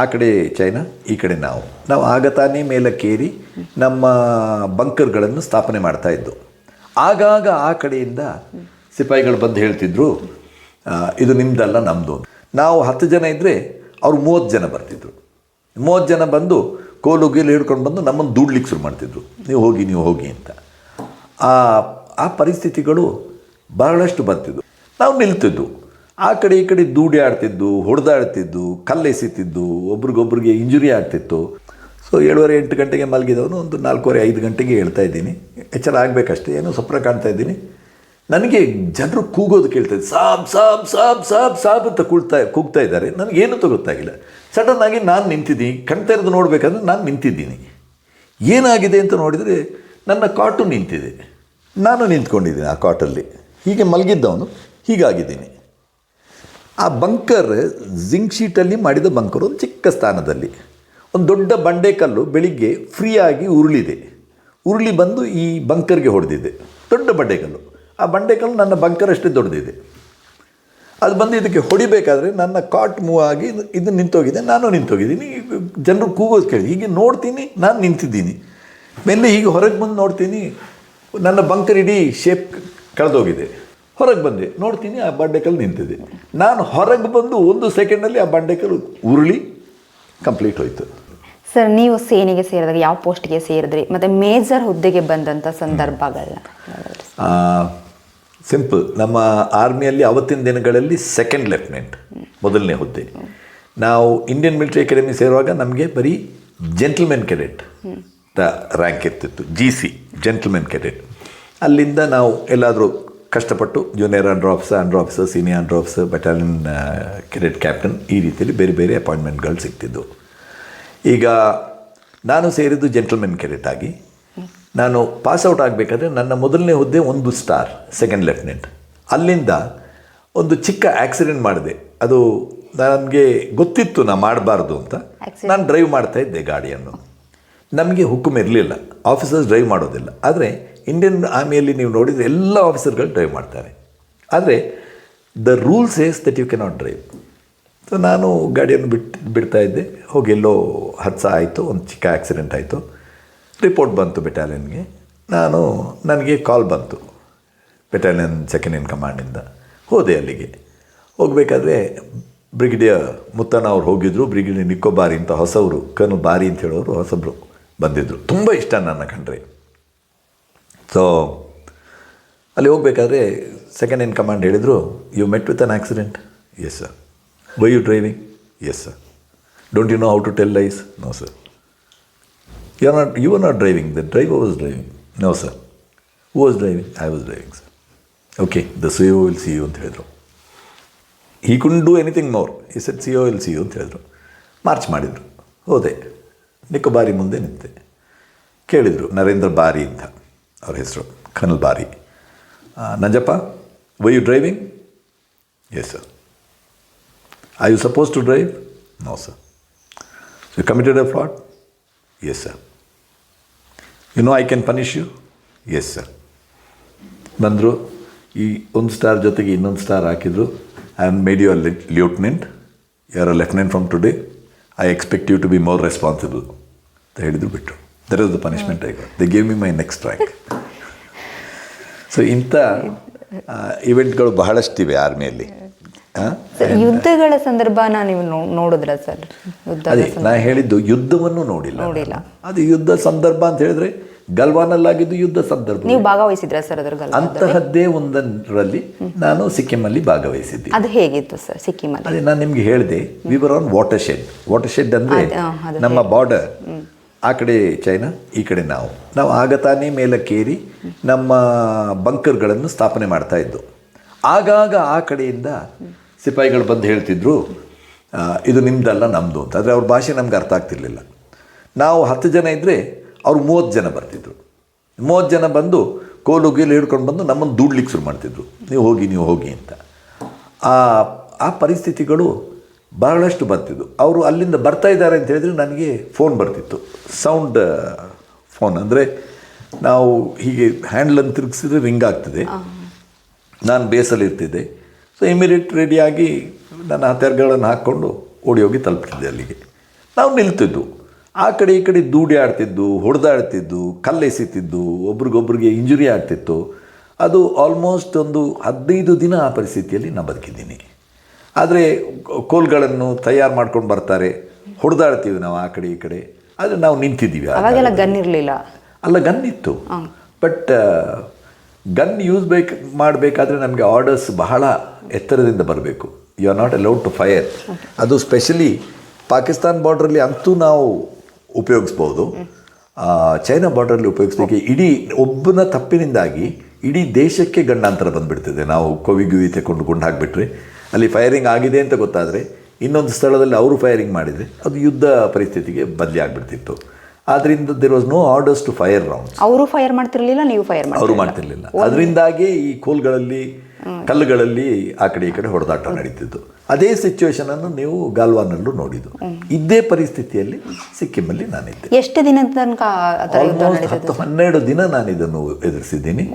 ಆ ಕಡೆ ಚೈನಾ, ಈ ಕಡೆ ನಾವು. ನಾವು ಆಗ ತಾನೇ ಮೇಲಕ್ಕೇರಿ ನಮ್ಮ ಬಂಕರ್ಗಳನ್ನು ಸ್ಥಾಪನೆ ಮಾಡ್ತಾ ಇದ್ದು. ಆಗಾಗ ಆ ಕಡೆಯಿಂದ ಸಿಪಾಯಿಗಳು ಬಂದು ಹೇಳ್ತಿದ್ರು ಇದು ನಿಮ್ಮದಲ್ಲ ನಮ್ಮದು ನಾವು ಹತ್ತು ಜನ ಇದ್ದರೆ ಅವ್ರು ಮೂವತ್ತು ಜನ ಬರ್ತಿದ್ರು. ಮೂವತ್ತು ಜನ ಬಂದು ಕೋಲು ಗೀಲು ಹಿಡ್ಕೊಂಡು ಬಂದು ನಮ್ಮನ್ನು ದೂಡ್ಲಿಕ್ಕೆ ಶುರು ಮಾಡ್ತಿದ್ರು. ನೀವು ಹೋಗಿ ನೀವು ಹೋಗಿ ಅಂತ. ಆ ಆ ಪರಿಸ್ಥಿತಿಗಳು ಬಹಳಷ್ಟು ಬರ್ತಿದ್ವು ನಾವು ನಿಲ್ತಿದ್ದು ಆ ಕಡೆ ಈ ಕಡೆ ದೂಡಿ ಆಡ್ತಿದ್ದು, ಹೊಡೆದಾಡ್ತಿದ್ದು, ಕಲ್ಲೆಸಿತಿದ್ದು, ಒಬ್ರಿಗೊಬ್ರಿಗೆ ಇಂಜುರಿ ಆಗ್ತಿತ್ತು. ಸೊ ಏಳುವರೆ ಎಂಟು ಗಂಟೆಗೆ ಮಲಗಿದವನು ಒಂದು ನಾಲ್ಕೂವರೆ ಐದು ಗಂಟೆಗೆ ಹೇಳ್ತಾ ಇದ್ದೀನಿ. ಎಚ್ಚರ ಆಗಬೇಕಷ್ಟೇ, ಏನೋ ಸ್ವಪ್ನ ಕಾಣ್ತಾ ಇದ್ದೀನಿ. ನನಗೆ ಜನರು ಕೂಗೋದು ಕೇಳ್ತಾ ಇದ್ದೆ, ಸಾಬ್ ಸಾಬ್ ಸಾಬ್ ಸಾಬ್ ಸಾಬ್ ಅಂತ ಕೂಗ್ತಾ ಕೂಗ್ತಾ ಇದ್ದಾರೆ. ನನಗೇನು ಗೊತ್ತಾಗಿಲ್ಲ. ಸಡನ್ ಆಗಿ ನಾನು ನಿಂತಿದ್ದೀನಿ, ಕಣ್ತಾ ಇರೋದು ನೋಡಬೇಕಾದ್ರೆ ನಾನು ನಿಂತಿದ್ದೀನಿ. ಏನಾಗಿದೆ ಅಂತ ನೋಡಿದರೆ ನನ್ನ ಕಾಟು ನಿಂತಿದೆ. ನಾನು ನಿಂತ್ಕೊಂಡಿದ್ದೀನಿ ಆ ಕಾಟಲ್ಲಿ. ಹೀಗೆ ಮಲಗಿದ್ದವನು ಹೀಗಾಗಿದ್ದೀನಿ. ಆ ಬಂಕರ್ ಜಿಂಕ್ ಶೀಟಲ್ಲಿ ಮಾಡಿದ ಬಂಕರ್ ಒಂದು ಚಿಕ್ಕ ಸ್ಥಾನದಲ್ಲಿ. ಒಂದು ದೊಡ್ಡ ಬಂಡೆಕಲ್ಲು ಬೆಳಿಗ್ಗೆ ಫ್ರೀಯಾಗಿ ಉರುಳಿದೆ. ಉರುಳಿ ಬಂದು ಈ ಬಂಕರ್ಗೆ ಹೊಡೆದಿದೆ. ದೊಡ್ಡ ಬಂಡೆಕಲ್ಲು ಆ ಬಂಡೆಕಲ್ಲು ನನ್ನ ಬಂಕರ್ ಅಷ್ಟೇ ದೊಡ್ಡದಿದೆ. ಅದು ಬಂದು ಇದಕ್ಕೆ ಹೊಡಿಬೇಕಾದ್ರೆ ನನ್ನ ಕಾಟ್ ಮೂವ್ ಆಗಿ ಇದು- ನಿಂತೋಗಿದೆ, ನಾನು ನಿಂತೋಗಿದ್ದೀನಿ. ಜನರು ಕೂಗೋದು ಕೇಳಿ, ಹೀಗೆ ನೋಡ್ತೀನಿ, ನಾನು ನಿಂತಿದ್ದೀನಿ. ಮೇಲೆ ಹೀಗೆ ಹೊರಗೆ ಬಂದು ನೋಡ್ತೀನಿ, ನನ್ನ ಬಂಕರ್ ಇಡೀ ಶೇಪ್ ಕಳೆದೋಗಿದೆ. ಹೊರಗೆ ಬಂದೆ. ನೋಡ್ತೀನಿ ಆ ಬಂಡೆಕಲ್ಲು ನಿಂತಿದೆ. ನಾನು ಹೊರಗೆ ಬಂದು ಒಂದು ಸೆಕೆಂಡಲ್ಲಿ ಆ ಬಂಡೆಕಲ್ಲು ಉರುಳಿ ಕಂಪ್ಲೀಟ್ ಹೋಯಿತು. ಸರ್ ನೀವು ಸೇನೆಗೆ ಸೇರಿದಾಗ ಯಾವ ಪೋಸ್ಟ್ಗೆ ಸೇರಿದ್ರಿ? ಮತ್ತು ಮೇಜರ್ ಹುದ್ದೆಗೆ ಬಂದಂಥ ಸಂದರ್ಭಗಳನ್ನ. ಸಿಂಪಲ್. ನಮ್ಮ ಆರ್ಮಿಯಲ್ಲಿ ಅವತ್ತಿನ ದಿನಗಳಲ್ಲಿ ಸೆಕೆಂಡ್ ಲೆಫ್ಟಿನೆಂಟ್ ಮೊದಲನೇ ಹುದ್ದೆ. ನಾವು ಇಂಡಿಯನ್ ಮಿಲಿಟರಿ ಅಕಾಡೆಮಿ ಸೇರುವಾಗ ನಮಗೆ ಬರೀ ಜೆಂಟಲ್ಮೆನ್ ಕೆಡೆಟ್ ರ್ಯಾಂಕ್ ಇರ್ತಿತ್ತು. ಜಿ ಸಿ ಜೆಂಟಲ್ಮೆನ್ ಕೆಡೆಟ್ ಅಲ್ಲಿಂದ ನಾವು ಎಲ್ಲಾದರೂ ಕಷ್ಟಪಟ್ಟು junior under officer under officer senior under officer battalion cadet captain ಈ ರೀತಿಯಲ್ಲಿ ಬೇರೆ ಬೇರೆ ಅಪಾಯಿಂಟ್ಮೆಂಟ್ಗಳು ಸಿಗ್ತಿದ್ದವು ಈಗ ನಾನು ಸೇರಿದ್ದು ಜೆಂಟಲ್ಮೆನ್ ಕೆಡೆಟ್ ಆಗಿ ನಾನು ಪಾಸ್ಔಟ್ ಆಗಬೇಕಾದ್ರೆ ನನ್ನ ಮೊದಲನೇ ಹುದ್ದೆ ಒಂದು ಸ್ಟಾರ್ ಸೆಕೆಂಡ್ ಲೆಫ್ಟಿನೆಂಟ್ ಅಲ್ಲಿಂದ ಒಂದು ಚಿಕ್ಕ ಆಕ್ಸಿಡೆಂಟ್ ಮಾಡಿದೆ. ಅದು ನನಗೆ ಗೊತ್ತಿತ್ತು ನಾನು ಮಾಡಬಾರ್ದು ಅಂತ. ನಾನು ಡ್ರೈವ್ ಮಾಡ್ತಾ ಇದ್ದೆ ಗಾಡಿಯನ್ನು. ನಮಗೆ ಹುಕ್ಕುಮ್ ಇರಲಿಲ್ಲ ಆಫೀಸರ್ಸ್ ಡ್ರೈವ್ ಮಾಡೋದಿಲ್ಲ. ಆದರೆ ಇಂಡಿಯನ್ ಆರ್ಮಿಯಲ್ಲಿ ನೀವು ನೋಡಿದರೆ ಎಲ್ಲ ಆಫೀಸರ್ಗಳು ಡ್ರೈವ್ ಮಾಡ್ತಾರೆ. ಆದರೆ the rules is that you cannot drive so ನಾನು ಗಾಡಿಯನ್ನು ಬಿಟ್ಟು ಬಿಡ್ತಾ ಇದ್ದೆ. ಹೋಗಿ ಎಲ್ಲೋ ಹತ್ಸ ಆಯಿತು, ಒಂದು ಚಿಕ್ಕ ಆಕ್ಸಿಡೆಂಟ್ ಆಯಿತು. ರಿಪೋರ್ಟ್ ಬಂತು ಬೆಟಾಲಿಯನ್ಗೆ ನಾನು, ನನಗೆ ಕಾಲ್ ಬಂತು. ಬೆಟಾಲಿಯನ್ ಸೆಕೆಂಡ್ ಇನ್ ಕಮಾಂಡಿಂದ ಹೋದೆ ಅಲ್ಲಿಗೆ. ಹೋಗಬೇಕಾದ್ರೆ ಬ್ರಿಗೇಡಿಯರ್ ಮುತ್ತಣ್ಣ ಅವ್ರು ಹೋಗಿದ್ದರು ನಿಕ್ಕೋ ಬಾರಿ ಅಂತ ಹೊಸವರು, ಕನು ಬಾರಿ ಅಂತ ಹೇಳೋರು ಹೊಸಬ್ರು ಬಂದಿದ್ದರು ತುಂಬ ಇಷ್ಟ ನನ್ನ ಕಂಡ್ರೆ. ಸೊ ಅಲ್ಲಿ ಹೋಗಬೇಕಾದ್ರೆ ಸೆಕೆಂಡ್ ಇನ್ ಕಮಾಂಡ್ ಹೇಳಿದರು you met with an accident yes sir why you driving yes sir don't you know how to tell lies no sir you are not you are not driving the driver was driving no sir who was driving I was driving sir okay the see you will see you ಅಂತ ಹೇಳಿದರು. He couldn't do anything more he said see you will see you ಅಂತ ಹೇಳಿದರು. March ಮಾಡಿದರು. ಹೋದೆ. ನಿಕೋಬಾರಿ ಮುಂದೆ ನಿಂತೆ. ಕೇಳಿದರು, ನರೇಂದ್ರ ಬಾರಿ, ಅಂತ. ಅವ್ರ ಹೆಸರು ಕನಲ್ ಬಾರಿ Nanjappa why you driving yes sir I you supposed to drive no sir you committed a fraud yes sir you know I can punish you yes sir ಬಂದರು, ಈ ಒಂದು ಸ್ಟಾರ್ ಜೊತೆಗೆ ಇನ್ನೊಂದು ಸ್ಟಾರ್ ಹಾಕಿದ್ರು. I am made you a lieutenant you are a lieutenant from today I expect you to be more responsible ಅಂತ ಹೇಳಿದ್ರು ಬಿಟ್ಟು there is the punishment I they gave me my next track so ಇಂಥ ಇವೆಂಟ್ಗಳು ಬಹಳಷ್ಟಿವೆ ಆರ್ಮಿಯಲ್ಲಿ. ಯುದ್ಧಗಳ ಸಂದರ್ಭ ನೀವು ನೋಡಿದ್ರೆ ಸರ್? ಅದೇ ನಾ ಹೇಳಿದ್ದು ಯುದ್ಧವನ್ನು ನೋಡಿಲ್ಲ ನೋಡಿಲ್ಲ. ಅದು ಯುದ್ಧ ಸಂದರ್ಭ ಅಂತ ಹೇಳಿದ್ರೆ ಗಲ್ವಾನಲ್ಲಾಗಿದ್ದು ಯುದ್ಧ ಸಂದರ್ಭ. ನೀವು ಭಾಗವಹಿಸಿದ್ರ ಸರ್ ಅದರ? ಅಂತಹದ್ದೇ ಒಂದರಲ್ಲಿ ನಾನು ಸಿಕ್ಕಿಮಲ್ಲಿ ಭಾಗವಹಿಸಿದ್ದೆ. ಅದು ಹೇಗಿತ್ತು ಸರ್ ಸಿಕ್ಕಿಮಲ್ಲಿ? ಅದೇ ನಾನು ನಿಮ್ಗೆ ಹೇಳಿದೆ ವಿವರ್ on water shed water shed ಅಂದ್ರೆ ಅದ್- ನಮ್ಮ ಬಾರ್ಡರ್ ಆ ಕಡೆ ಚೈನಾ, ಈ ಕಡೆ ನಾವು. ನಾವು ಆಗ ತಾನೇ ಮೇಲಕ್ಕೇರಿ ನಮ್ಮ ಬಂಕರ್ಗಳನ್ನು ಸ್ಥಾಪನೆ ಮಾಡ್ತಾ ಇದ್ದು. ಆಗಾಗ ಆ ಕಡೆಯಿಂದ ಸಿಪಾಯಿಗಳು ಬಂದು ಹೇಳ್ತಿದ್ರು ಇದು ನಿಮ್ಮದಲ್ಲ ನಮ್ಮದು ಅಂತ. ಆದರೆ ಅವ್ರ ಭಾಷೆ ನಮ್ಗೆ ಅರ್ಥ ಆಗ್ತಿರ್ಲಿಲ್ಲ. ನಾವು ಹತ್ತು ಜನ ಇದ್ದರೆ ಅವ್ರು ಮೂವತ್ತು ಜನ ಬರ್ತಿದ್ರು. ಮೂವತ್ತು ಜನ ಬಂದು ಕೋಲು ಗೀಲು ಹಿಡ್ಕೊಂಡು ಬಂದು ನಮ್ಮನ್ನು ದೂಡ್ಲಿಕ್ಕೆ ಶುರು ಮಾಡ್ತಿದ್ರು. ನೀವು ಹೋಗಿ ನೀವು ಹೋಗಿ ಅಂತ. ಆ ಆ ಪರಿಸ್ಥಿತಿಗಳು ಬಹಳಷ್ಟು ಬರ್ತಿದ್ದು. ಅವರು ಅಲ್ಲಿಂದ ಬರ್ತಾ ಇದ್ದಾರೆ ಅಂತ ಹೇಳಿದ್ರೆ ನನಗೆ ಫೋನ್ ಬರ್ತಿತ್ತು. ಸೌಂಡ್ ಫೋನ್ ಅಂದರೆ ನಾವು ಹೀಗೆ ಹ್ಯಾಂಡ್ಲನ್ನು ತಿರುಗಿಸಿದ್ರೆ ರಿಂಗ್ ಆಗ್ತದೆ. ನಾನು ಬೇಸಲ್ಲಿ ಇರ್ತಿದ್ದೆ. ಸೊ ಇಮಿಡಿಯೇಟ್ ರೆಡಿಯಾಗಿ ನನ್ನ ಹತ್ಯಾರಗಳನ್ನು ಹಾಕ್ಕೊಂಡು ಓಡಿ ಹೋಗಿ ತಲುಪ್ತಿದ್ದೆ ಅಲ್ಲಿಗೆ. ನಾವು ನಿಲ್ತಿದ್ದು. ಆ ಕಡೆ ಈ ಕಡೆ ದೂಡಿ ಆಡ್ತಿದ್ದು ಹೊಡೆದಾಡ್ತಿದ್ದು ಕಲ್ಲೆಸಿತಿದ್ದು ಒಬ್ರಿಗೊಬ್ರಿಗೆ ಇಂಜುರಿ ಆಗ್ತಿತ್ತು. ಅದು ಆಲ್ಮೋಸ್ಟ್ ಒಂದು ಹದಿನೈದು ದಿನ ಆ ಪರಿಸ್ಥಿತಿಯಲ್ಲಿ ನಾನು ಬದುಕಿದ್ದೀನಿ. ಆದರೆ ಕೋಲ್ಗಳನ್ನು ತಯಾರು ಮಾಡ್ಕೊಂಡು ಬರ್ತಾರೆ. ಹೊಡೆದಾಡ್ತೀವಿ ನಾವು ಆ ಕಡೆ ಈ ಕಡೆ. ಆದರೆ ನಾವು ನಿಂತಿದ್ದೀವಿ ಅವಾಗೆಲ್ಲ ಗನ್ ಇರಲಿಲ್ಲ. ಅಲ್ಲ ಗನ್ ಇತ್ತು. ಬಟ್ ಗನ್ ಯೂಸ್ ಬೇಕು ಮಾಡಬೇಕಾದ್ರೆ ನಮಗೆ ಆರ್ಡರ್ಸ್ ಬಹಳ ಎತ್ತರದಿಂದ ಬರಬೇಕು. You are not allowed to fire ಅದು ಸ್ಪೆಷಲಿ ಪಾಕಿಸ್ತಾನ್ ಬಾರ್ಡ್ರಲ್ಲಿ ಅಂತೂ ನಾವು ಉಪಯೋಗಿಸ್ಬೋದು. ಚೈನಾ ಬಾರ್ಡ್ರಲ್ಲಿ ಉಪಯೋಗಿಸ್ಲಿಕ್ಕೆ ಇಡೀ ಒಬ್ಬನ ತಪ್ಪಿನಿಂದಾಗಿ ಇಡೀ ದೇಶಕ್ಕೆ ಗಂಡಾಂತರ ಬಂದುಬಿಡ್ತದೆ. ನಾವು ಕೊವಿಗುವಿ ತಗೊಂಡು ಗುಂಡು ಹಾಕಿಬಿಟ್ರೆ. ಅಲ್ಲಿ ಫೈರಿಂಗ್ ಆಗಿದೆ ಅಂತ ಗೊತ್ತಾದರೆ ಇನ್ನೊಂದು ಸ್ಥಳದಲ್ಲಿ ಅವರು ಫೈರಿಂಗ್ ಮಾಡಿದರೆ ಅದು ಯುದ್ಧ ಪರಿಸ್ಥಿತಿಗೆ ಬದಲಿ ಆಗಿಬಿಡ್ತಿತ್ತು. ಆದ್ದರಿಂದ there was no orders to fire rounds ಅವರು ಫೈರ್ ಮಾಡ್ತಿರಲಿಲ್ಲ ನೀವು ಫೈರ್ ಅವರು ಮಾಡ್ತಿರಲಿಲ್ಲ. ಅದರಿಂದಾಗಿ ಈ ಕೋಲ್ಗಳಲ್ಲಿ ಕಲ್ಲುಗಳಲ್ಲಿ ಆ ಕಡೆ ಈ ಕಡೆ ಹೊಡೆದಾಟ ನಡೀತಿದ್ದು ಅದೇ ಸಿಚುವೇಶನ್ ಅನ್ನು ನೀವು ಗಾಲ್ವಾನಲ್ಲೂ ನೋಡಿದ್ದು. ಇದೇ ಪರಿಸ್ಥಿತಿಯಲ್ಲಿ ಸಿಕ್ಕಿಮಲ್ಲಿ ನಾನಿದ್ದೆ. ಎಷ್ಟು ದಿನ ತನಕ ಹನ್ನೆರಡು ದಿನ ನಾನು ಇದನ್ನು ಎದುರಿಸಿದ್ದೀನಿ.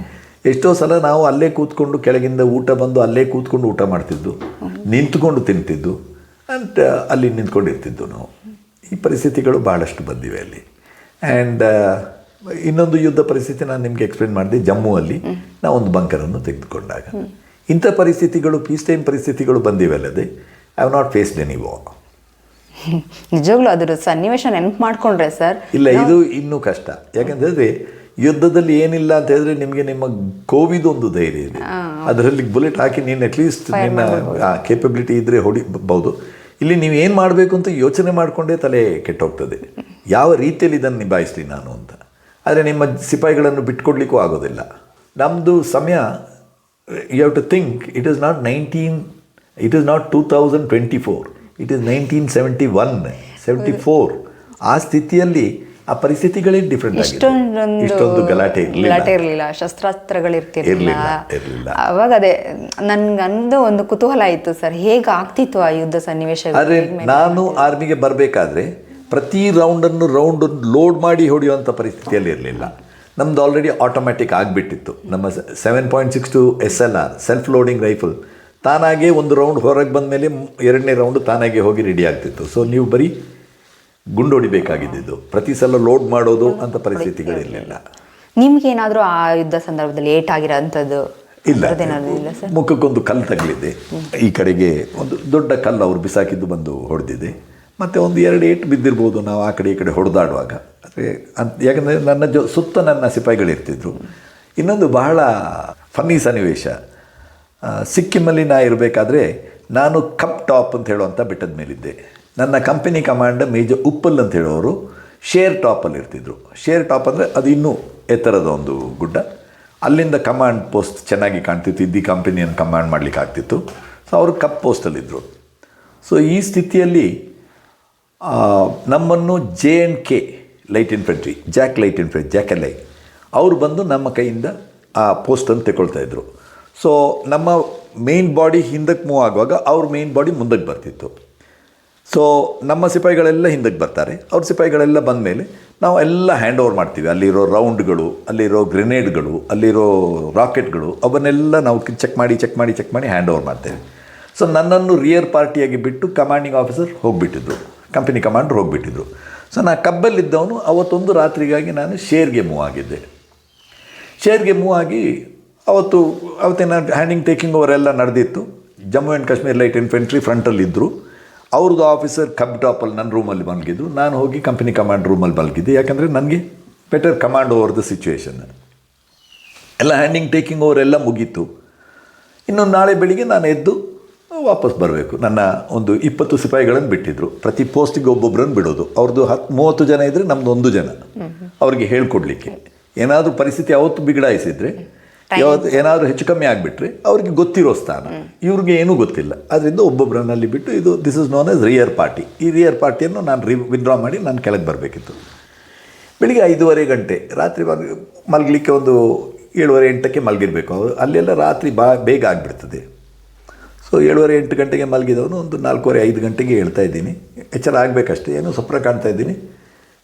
ಎಷ್ಟೋ ಸಲ ನಾವು ಅಲ್ಲೇ ಕೂತ್ಕೊಂಡು ಕೆಳಗಿಂದ ಊಟ ಬಂದು ಅಲ್ಲೇ ಕೂತ್ಕೊಂಡು ಊಟ ಮಾಡ್ತಿದ್ದು ನಿಂತ್ಕೊಂಡು ತಿಂತಿದ್ದು ಅಂತ ಅಲ್ಲಿ ನಿಂತ್ಕೊಂಡಿರ್ತಿದ್ದು ನಾವು. ಈ ಪರಿಸ್ಥಿತಿಗಳು ಭಾಳಷ್ಟು ಬಂದಿವೆ ಅಲ್ಲಿ. ಆ್ಯಂಡ್ ಇನ್ನೊಂದು ಯುದ್ಧ ಪರಿಸ್ಥಿತಿ ನಾನು ನಿಮಗೆ ಎಕ್ಸ್ಪ್ಲೇನ್ ಮಾಡಿದೆ ಜಮ್ಮುವಲ್ಲಿ ನಾವು ಒಂದು ಬಂಕರನ್ನು ತೆಗೆದುಕೊಂಡಾಗ. ಇಂಥ ಪರಿಸ್ಥಿತಿಗಳು ಪೀಸ್ ಟೈಮ್ ಪರಿಸ್ಥಿತಿಗಳು ಬಂದಿವೆ ಅಲ್ಲದೆ I have not faced any ವಾ ನಿಜವಾಗ್ಲೂ ಅದರ ಸನ್ನಿವೇಶ ನೆನಪು ಮಾಡಿಕೊಂಡ್ರೆ ಸರ್? ಇಲ್ಲ ಇದು ಇನ್ನೂ ಕಷ್ಟ. ಯಾಕಂತಂದ್ರೆ ಯುದ್ಧದಲ್ಲಿ ಏನಿಲ್ಲ ಅಂತ ಹೇಳಿದ್ರೆ ನಿಮಗೆ ನಿಮ್ಮ ಕೋವಿದೊಂದು ಧೈರ್ಯ ಇದೆ. ಅದರಲ್ಲಿ ಬುಲೆಟ್ ಹಾಕಿ ನೀನು ಅಟ್ಲೀಸ್ಟ್ ನಿನ್ನ ಕೇಪಬಿಲಿಟಿ ಇದ್ದರೆ ಹೊಡಿಬಹುದು ಇಲ್ಲಿ ನೀವು ಏನು ಮಾಡಬೇಕು ಅಂತ ಯೋಚನೆ ಮಾಡಿಕೊಂಡೇ ತಲೆ ಕೆಟ್ಟೋಗ್ತದೆ. ಯಾವ ರೀತಿಯಲ್ಲಿ ಇದನ್ನು ನಿಭಾಯಿಸ್ತೀನಿ ನಾನು ಅಂತ. ಆದರೆ ನಿಮ್ಮ ಸಿಪಾಯಿಗಳನ್ನು ಬಿಟ್ಕೊಡ್ಲಿಕ್ಕೂ ಆಗೋದಿಲ್ಲ. ನಮ್ಮದು ಸಮಯ you have to think it is not nineteen it is not two thousand twenty four it is nineteen seventy one seventy four ಆ ಸ್ಥಿತಿಯಲ್ಲಿ ಆ ಪರಿಸ್ಥಿತಿಗಳೇ ಡಿಫ್ರೆಂಟ್ ಇಷ್ಟೊಂದು ಗಲಾಟೆ ಗಲಾಟೆ ಇರಲಿಲ್ಲ. ಶಸ್ತ್ರಾಸ್ತ್ರಗಳಿರ್ತಿರ್ಲಿಲ್ಲ. ಅವಾಗ ಅದೇ ನನ್ಗಂದು ಒಂದು ಕುತೂಹಲ ಆಯಿತು ಸರ್. ಹೇಗೆ ಆಗ್ತಿತ್ತು ಆ ಯುದ್ಧ ಸನ್ನಿವೇಶ ಆದರೆ ನಾನು ಆರ್ಮಿಗೆ ಬರಬೇಕಾದ್ರೆ ಪ್ರತಿ ರೌಂಡನ್ನು ರೌಂಡ್ ಲೋಡ್ ಮಾಡಿ ಹೊಡೆಯುವಂಥ ಪರಿಸ್ಥಿತಿಯಲ್ಲಿ ಇರಲಿಲ್ಲ. ನಮ್ದು ಆಲ್ರೆಡಿ ಆಟೋಮ್ಯಾಟಿಕ್ ಆಗಿಬಿಟ್ಟಿತ್ತು. ನಮ್ಮ seven point six two S L R self loading rifle ತಾನಾಗೇ ಒಂದು ರೌಂಡ್ ಹೊರಗೆ ಬಂದ ಮೇಲೆ ಎರಡನೇ ರೌಂಡ್ ತಾನಾಗೆ ಹೋಗಿ ರೆಡಿ ಆಗ್ತಿತ್ತು. ಸೊ ನೀವು ಬರೀ ಗುಂಡು ಹೊಡಿಬೇಕಾಗಿದ್ದು ಪ್ರತಿ ಸಲ ಲೋಡ್ ಮಾಡೋದು ಅಂತ ಪರಿಸ್ಥಿತಿಗಳಿರಲಿಲ್ಲ. ನಿಮ್ಗೇನಾದರೂ ಆ ಯುದ್ಧ ಸಂದರ್ಭದಲ್ಲಿ ಏಟ್ ಆಗಿರೋಂಥದ್ದು ಇಲ್ಲ ಮುಖಕ್ಕೊಂದು ಕಲ್ಲು ತಗಲಿದೆ ಈ ಕಡೆಗೆ ಒಂದು ದೊಡ್ಡ ಕಲ್ಲು ಅವ್ರು ಬಿಸಾಕಿದ್ದು ಬಂದು ಹೊಡೆದಿದೆ. ಮತ್ತು ಒಂದು ಎರಡು ಏಟು ಬಿದ್ದಿರ್ಬೋದು ನಾವು ಆ ಕಡೆ ಈ ಕಡೆ ಹೊಡೆದಾಡುವಾಗ. ಅಂದರೆ ಅಂತ ಯಾಕಂದರೆ ನನ್ನ ಜೊ ಸುತ್ತ ನನ್ನ ಸಿಪಾಯಿಗಳಿರ್ತಿದ್ರು. ಇನ್ನೊಂದು ಬಹಳ ಫನ್ನಿ ಸನ್ನಿವೇಶ. ಸಿಕ್ಕಿಮ್ಮಲ್ಲಿ ಸಿಕ್ಕಿಮಲ್ಲಿ ನಾ ಇರಬೇಕಾದ್ರೆ ನಾನು ಕಪ್ ಟಾಪ್ ಅಂತ ಹೇಳುವಂಥ ಬೆಟ್ಟದ ಮೇಲಿದ್ದೆ. ನನ್ನ ಕಂಪನಿ ಕಮಾಂಡ್ ಮೇಜರ್ ಉಪ್ಪಲ್ ಅಂತ ಹೇಳೋರು ಶೇರ್ ಟಾಪಲ್ಲಿ ಇರ್ತಿದ್ರು. ಶೇರ್ ಟಾಪ್ ಅಂದರೆ ಅದು ಇನ್ನೂ ಎತ್ತರದ ಒಂದು ಗುಡ್ಡ. ಅಲ್ಲಿಂದ ಕಮಾಂಡ್ ಪೋಸ್ಟ್ ಚೆನ್ನಾಗಿ ಕಾಣ್ತಿತ್ತು, ಇದ್ದಿ ಕಂಪನಿಯನ್ನು ಕಮಾಂಡ್ ಮಾಡಲಿಕ್ಕೆ ಆಗ್ತಿತ್ತು. ಸೊ ಅವರು ಕಪ್ ಪೋಸ್ಟಲ್ಲಿದ್ದರು ಸೊ ಈ ಸ್ಥಿತಿಯಲ್ಲಿ ನಮ್ಮನ್ನು J and K light infantry JAK light infantry JAK L I ಅವರು ಬಂದು ನಮ್ಮ ಕೈಯಿಂದ ಆ ಪೋಸ್ಟನ್ನು ತಗೊಳ್ತಾ ಇದ್ದರು ಸೊ ನಮ್ಮ ಮೇನ್ ಬಾಡಿ ಹಿಂದಕ್ಕೆ ಮೂವ್ ಆಗುವಾಗ ಅವ್ರ ಮೇನ್ ಬಾಡಿ ಮುಂದಕ್ಕೆ ಬರ್ತಿತ್ತು. ಸೊ ನಮ್ಮ ಸಿಪಾಯಿಗಳೆಲ್ಲ ಹಿಂದಕ್ಕೆ ಬರ್ತಾರೆ. ಅವ್ರ ಸಿಪಾಯಿಗಳೆಲ್ಲ ಬಂದ ಮೇಲೆ ನಾವು ಎಲ್ಲ ಹ್ಯಾಂಡ್ ಓವರ್ ಮಾಡ್ತೀವಿ. ಅಲ್ಲಿರೋ ರೌಂಡ್ಗಳು ಅಲ್ಲಿರೋ ಗ್ರೆನೇಡ್ಗಳು ಅಲ್ಲಿರೋ ರಾಕೆಟ್ಗಳು ಅವನ್ನೆಲ್ಲ ನಾವು ಚೆಕ್ ಮಾಡಿ ಚೆಕ್ ಮಾಡಿ ಚೆಕ್ ಮಾಡಿ ಹ್ಯಾಂಡ್ ಓವರ್ ಮಾಡ್ತೇವೆ. ಸೊ ನನ್ನನ್ನು ರಿಯರ್ ಪಾರ್ಟಿಯಾಗಿ ಬಿಟ್ಟು ಕಮಾಂಡಿಂಗ್ ಆಫೀಸರ್ ಹೋಗಿಬಿಟ್ಟಿದ್ರು. ಕಂಪನಿ ಕಮಾಂಡರ್ ಹೋಗಿಬಿಟ್ಟಿದ್ರು. ಸೊ ನಾನು ಕಬ್ಬಲ್ಲಿದ್ದವನು, ಅವತ್ತೊಂದು ರಾತ್ರಿಗಾಗಿ ನಾನು ಶೇರ್ಗೆ ಮೂವ್ ಆಗಿದ್ದೆ. ಶೇರ್ಗೆ ಮೂವ್ ಆಗಿ ಅವತ್ತು, ಅವತ್ತಿನ ಹ್ಯಾಂಡಿಂಗ್ ಟೇಕಿಂಗ್ ಓವರ್ ಎಲ್ಲ ನಡೆದಿತ್ತು. Jammu and Kashmir light infantry ಫ್ರಂಟಲ್ಲಿದ್ದರು ಅವ್ರದ್ದು ಆಫೀಸರ್ ಕಬ್ ಟಾಪಲ್ಲಿ ನನ್ನ ರೂಮಲ್ಲಿ ಮಲಗಿದ್ದು ನಾನು ಹೋಗಿ ಕಂಪನಿ ಕಮಾಂಡ್ ರೂಮಲ್ಲಿ ಮಲಗಿದ್ದೆ ಯಾಕಂದರೆ ನನಗೆ better command over the situation ಎಲ್ಲ ಹ್ಯಾಂಡಿಂಗ್ ಟೇಕಿಂಗ್ ಓವರ್ ಎಲ್ಲ ಮುಗೀತು. ಇನ್ನು ನಾಳೆ ಬೆಳಿಗ್ಗೆ ನಾನು ಎದ್ದು ವಾಪಸ್ ಬರಬೇಕು. ನನ್ನ ಒಂದು ಇಪ್ಪತ್ತು ಸಿಪಾಯಿಗಳನ್ನು ಬಿಟ್ಟಿದ್ರು. ಪ್ರತಿ ಪೋಸ್ಟಿಗೆ ಒಬ್ಬೊಬ್ಬರನ್ನು ಬಿಡೋದು. ಅವ್ರದ್ದು ಹತ್ತು ಮೂವತ್ತು ಜನ ಇದ್ದರೆ ನಮ್ಮದು ಒಂದು ಜನ. ಅವ್ರಿಗೆ ಹೇಳ್ಕೊಡ್ಲಿಕ್ಕೆ. ಏನಾದರೂ ಪರಿಸ್ಥಿತಿ ಅವತ್ತು ಬಿಗಡಾಯಿಸಿದ್ರೆ ಯಾವತ್ತು ಏನಾದರೂ ಹೆಚ್ಚು ಕಮ್ಮಿ ಆಗಿಬಿಟ್ರೆ ಅವ್ರಿಗೆ ಗೊತ್ತಿರೋ ಸ್ಥಾನ. ಇವ್ರಿಗೆ ಏನೂ ಗೊತ್ತಿಲ್ಲ. ಅದರಿಂದ ಒಬ್ಬೊಬ್ಬರನ್ನಲ್ಲಿ ಬಿಟ್ಟು ಇದು this is known as rear party ಈ ರಿಯರ್ ಪಾರ್ಟಿಯನ್ನು ನಾನು ರಿ ವಿಡ್ರಾ ಮಾಡಿ ನಾನು ಕೆಳಗೆ ಬರಬೇಕಿತ್ತು. ಬೆಳಿಗ್ಗೆ ಐದೂವರೆ ಗಂಟೆ ರಾತ್ರಿ ಮಲ್- ಮಲಗಲಿಕ್ಕೆ ಒಂದು ಏಳುವರೆ ಎಂಟಕ್ಕೆ ಮಲಗಿರಬೇಕು. ಅವರು ಅಲ್ಲೆಲ್ಲ ರಾತ್ರಿ ಬಾ ಬೇಗ ಆಗಿಬಿಡ್ತದೆ. ಸೊ ಏಳುವರೆ ಎಂಟು ಗಂಟೆಗೆ ಮಲಗಿದವನು ಒಂದು ನಾಲ್ಕೂವರೆ ಐದು ಗಂಟೆಗೆ ಹೇಳ್ತಾ ಇದ್ದೀನಿ. ಎಚ್ಚರ ಆಗಬೇಕಷ್ಟೇ ಏನೋ ಸ್ವಪ್ನ ಕಾಣ್ತಾ ಇದ್ದೀನಿ.